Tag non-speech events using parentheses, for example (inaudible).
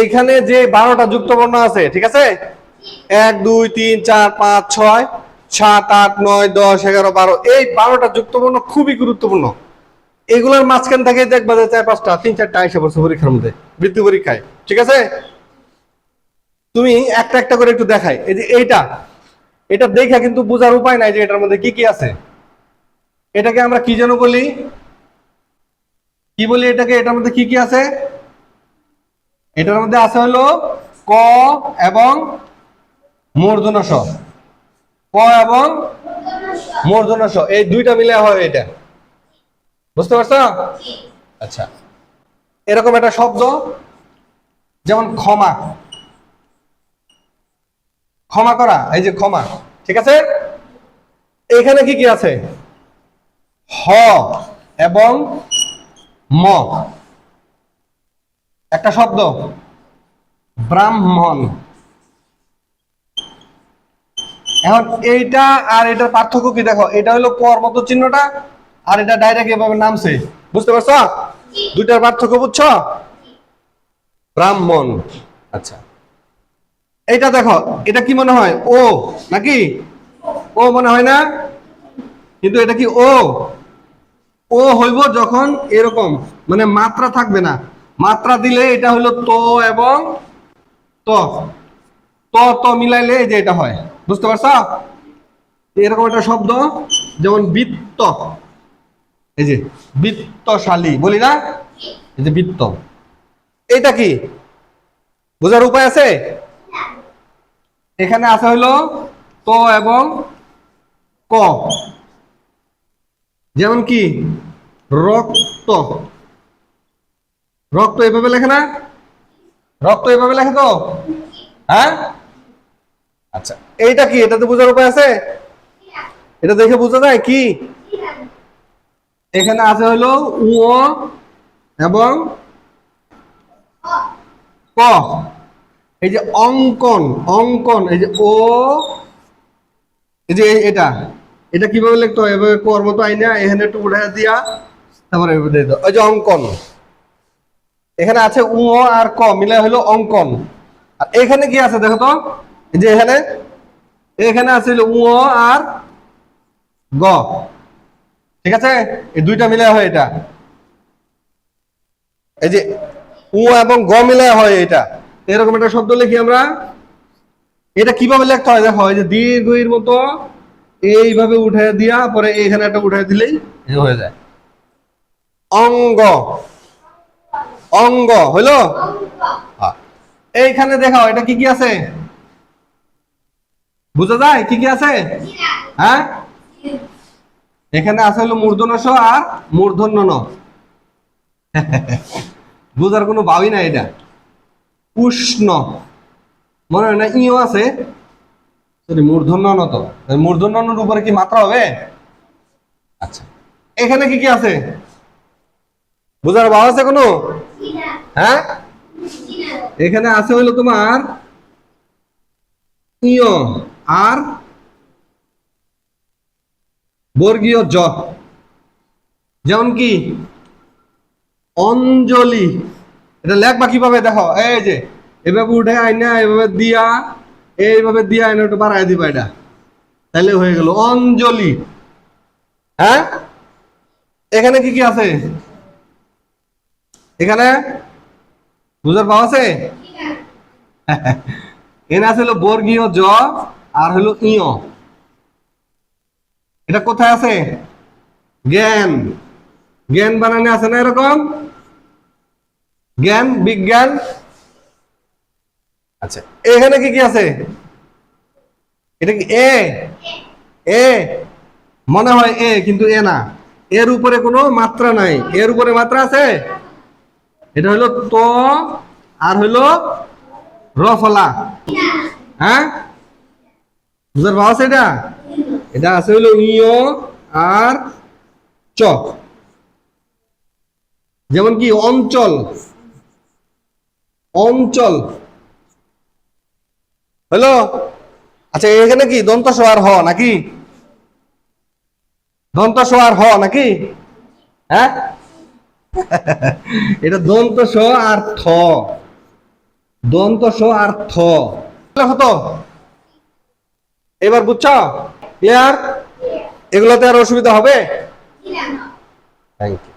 এইখানে যে বারোটা যুক্তবর্ণ আছে, ঠিক আছে? এক, দুই, তিন, চার, পাঁচ, ছয়, সাত, আট, নয়, দশ, এগারো, বারো, এই বারোটা যুক্তবর্ণ খুবই গুরুত্বপূর্ণ। এগুলোর মাঝখান থেকে দেখবা যে চার, পাঁচটা, তিন, চারটা আইসা পড়ছে পরীক্ষার মধ্যে, বৃত্তি পরীক্ষায়, ঠিক আছে? তুমি একটা একটা করে একটু দেখাই। এই যে এইটা, এটা দেখা কিন্তু বোঝার উপায় নাই যে এটার মধ্যে কি কি আছে। এটাকে আমরা কি যেন বলি? কি বলি এটাকে? এটার মধ্যে কি কি আছে? এটার মধ্যে আছে হলো ক এবং মূর্ধন্য স ক এবং মূর্ধন্য স এই দুইটা মিলে হয় এটা। বুঝতে পারছ? আচ্ছা। এরকম একটা শব্দ, যেমন ক্ষমা। ক্ষমা করা, এই যে ক্ষমা। ঠিক আছে? এখানে কি কি আছে? হ এবং ম। একটা শব্দ। ব্রাহ্মণ। এখন এইটা আর এটার পার্থক্য কি? দেখো, এটা হলো কর মতো চিহ্নটা আর এটা ডাইরেক্ট এভাবে নামছে। বুঝতে পারছ? দুইটার পার্থক্য বুঝছ? ব্রাহ্মণ। আচ্ছা। এইটা দেখো, এটা কি মনে হয়? ও, নাকি? ও মনে হয় না? কিন্তু এটা কি ও? ও হইব যখন এরকম মানে মাত্রা থাকবে না। মাত্রা দিলে এটা হলো তো এবং ত। ত ত মিলাইলে এই যে এটা হয়। বুঝতে পারছ? এরকম একটা শব্দ, যেমন বৃত্ত। এই যে বৃত্তশালী, বলি না? এই যে বৃত্ত। এটা কি? বোঝার উপায় আছে? এখানে আছে হলো ত এবং ক। যেমন কি? রক্ত। রক্ত এভাবে লেখে না? রক্ত এভাবে লেখে তো? হ্যাঁ? আচ্ছা এইটা কি? এটাতে বোঝার উপায় আছে? এটা দেখে বোঝা যায় কি? এখানে আছে হলো উ এবং ক। এই যে অঙ্কন অঙ্কন, এই যে ও, এই যে এটা। এটা কীভাবে লিখতে হয়? এভাবে কর মতো আইনা, এখানে একটু উঠে দিয়া, তারপরে। ওই যে অঙ্কন। এখানে আছে উ আর ক মিলে হলো অঙ্কন। আর এখানে কি আছে দেখো তো? এই যে এখানে এখানে আছে হলো উ আর গ। ঠিক আছে? এই দুইটা মিলে হয় এটা। এই যে উ এবং গ মিলে হয় এটা। এরকম একটা শব্দ লিখি আমরা। এটা কীভাবে লিখতে হয়? দেখো এই যে দীর্ঘের মতো এইভাবে উঠে দিয়া পরে এইখানে একটা উঠে দিলেই হয়ে যায়। অঙ্গ। অঙ্গ, হইল? হ্যাঁ। এইখানে দেখাও, এটা কি কি আছে? বুঝা যায়? কি কি আছে? হ্যাঁ? এখানে আছে হলো মূর্ধন্য স আর মূর্ধন্য ন (laughs) বুঝার কোনো ভাবই না এটা। উষ্ণ। মনে হয় না ইও আছে? সরি মূর্ধন্য ন তো মূর্ধন্যর উপরে কি মাত্রা হবে? আচ্ছা। এখানে কি কি আছে? বুঝার ভাব আছে কোনো? হ্যাঁ? এখানে আছে হলো তোমার আর বর্গীয় জ। যেমন কি? অঞ্জলি। এটা লেখবা কীভাবে? দেখো, এই যে, এভাবে উঠে আইনা, এভাবে দিয়া, এইভাবে দিয়া আইনা একটু বাড়াই দিবা এটা। তাহলে হয়ে গেল অঞ্জলি। হ্যাঁ? এখানে কি কি আছে? এখানে বুঝার পাওয়া আছে? এখানে আছে হলো বর্গীয় জ, আর হলো ইয়। এটা কোথায় আছে? জ্ঞান। জ্ঞান বানানে আছে না এরকম? জ্ঞান, বিজ্ঞান। আচ্ছা এখানে কি কি আছে? এটা কি এ? এ। মনে হয় এ, কিন্তু এ না। এর উপরে কোনো মাত্রা নাই। এর উপরে মাত্রা আছে? এটা হলো তো আর হলো রফলা। হ্যাঁ? বুঝার ভাব আছে এটা? এটা আছে হলো ইয় আর চ যেমন কি অঞ্চল। অঞ্চল। হলো আচ্ছা এখানে কি দন্ত সোয়ার হ নাকি? দন্ত সোয়ার হ নাকি? হ্যাঁ? (laughs) এটা দন্ত স আর থ। দন্ত স আর থ হতো। এবার বুঝছ? ক্লিয়ার এগুলোতে আর অসুবিধা হবে? Thank you